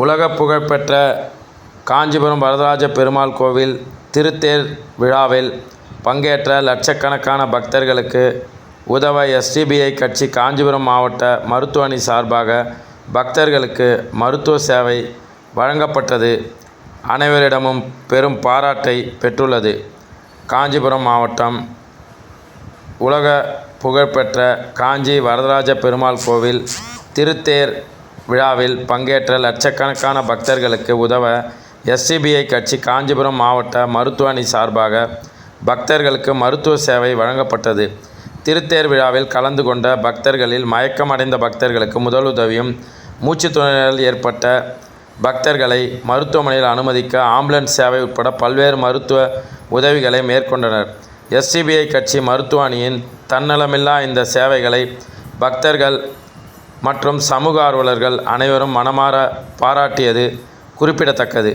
உலக புகழ்பெற்ற காஞ்சிபுரம் வரதராஜ பெருமாள் கோவில் திருத்தேர் விழாவில் பங்கேற்ற லட்சக்கணக்கான பக்தர்களுக்கு உதவ எஸ்டிபிஐ கட்சி காஞ்சிபுரம் மாவட்ட மருத்துவ அணி சார்பாக பக்தர்களுக்கு மருத்துவ சேவை வழங்கப்பட்டது. அனைவரிடமும் பெரும் பாராட்டை பெற்றுள்ளது. காஞ்சிபுரம் மாவட்டம் உலக புகழ்பெற்ற காஞ்சி வரதராஜ பெருமாள் கோவில் திருத்தேர் விழாவில் பங்கேற்ற லட்சக்கணக்கான பக்தர்களுக்கு உதவ எஸ்சிபிஐ கட்சி காஞ்சிபுரம் மாவட்ட மருத்துவ அணி சார்பாக பக்தர்களுக்கு மருத்துவ சேவை வழங்கப்பட்டது. திருத்தேர் விழாவில் கலந்து கொண்ட பக்தர்களில் மயக்கமடைந்த பக்தர்களுக்கு முதலுதவியும் மூச்சு திணறல் ஏற்பட்ட பக்தர்களை மருத்துவமனையில் அனுமதிக்க ஆம்புலன்ஸ் சேவை உட்பட பல்வேறு மருத்துவ உதவிகளை மேற்கொண்டனர். எஸ்சிபிஐ கட்சி மருத்துவ அணியின் தன்னலமில்லா இந்த சேவைகளை பக்தர்கள் மற்றும் சமூக ஆர்வலர்கள் அனைவரும் மனமாற பாராட்டியது குறிப்பிடத்தக்கது.